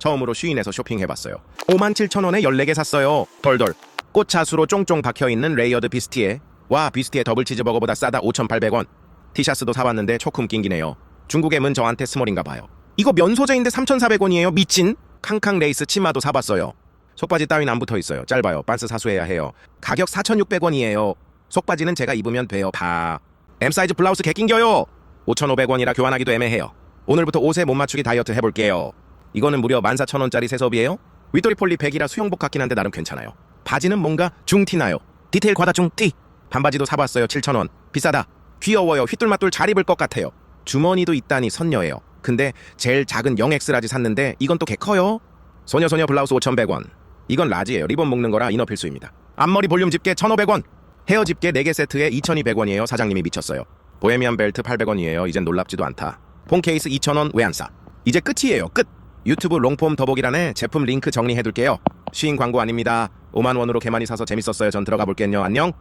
처음으로 쉬인에서 쇼핑해봤어요. 57,000원에 14개 샀어요. 덜덜. 꽃차수로 쫑쫑 박혀있는 레이어드 비스티에 와 비스티에 더블 치즈버거보다 싸다 5,800원. 티셔츠도 사봤는데 조금 낑기네요. 중국의 문 저한테 스몰인가 봐요. 이거 면 소재인데 3,400원이에요. 미친. 캉캉 레이스 치마도 사봤어요. 속바지 따윈 안 붙어 있어요. 짧아요. 반스 사수해야 해요. 가격 4,600원이에요. 속바지는 제가 입으면 돼요. 봐. M 사이즈 블라우스 개 낑겨요. 5,500원이라 교환하기도 애매해요. 오늘부터 옷에 못 맞추기 다이어트 해볼게요. 이거는 무려 14,000원짜리 세섭이에요? 윗도리 폴리 100이라 수영복 같긴 한데 나름 괜찮아요. 바지는 뭔가 중티나요. 디테일 과다 중 티. 반바지도 사봤어요. 7,000원. 비싸다. 귀여워요. 휘뚤마뚤 잘 입을 것 같아요. 주머니도 있다니 선녀예요. 근데 제일 작은 0X 라지 샀는데 이건 또 개 커요. 소녀소녀 블라우스 5,100원. 이건 라지예요. 리본 묶는 거라 이너 필수입니다. 앞머리 볼륨 집게 1,500원. 헤어 집게 4개 세트에 2,200원이에요. 사장님이 미쳤어요. 보헤미안 벨트 800원이에요. 이젠 놀랍지도 않다. 폰 케이스 2,000원 왜안 싸? 이제 끝이에요. 끝. 유튜브 롱폼 더보기란에 제품 링크 정리해둘게요. 쉬인 광고 아닙니다. 5만 원으로 개 많이 사서 재밌었어요. 전 들어가 볼게요. 안녕.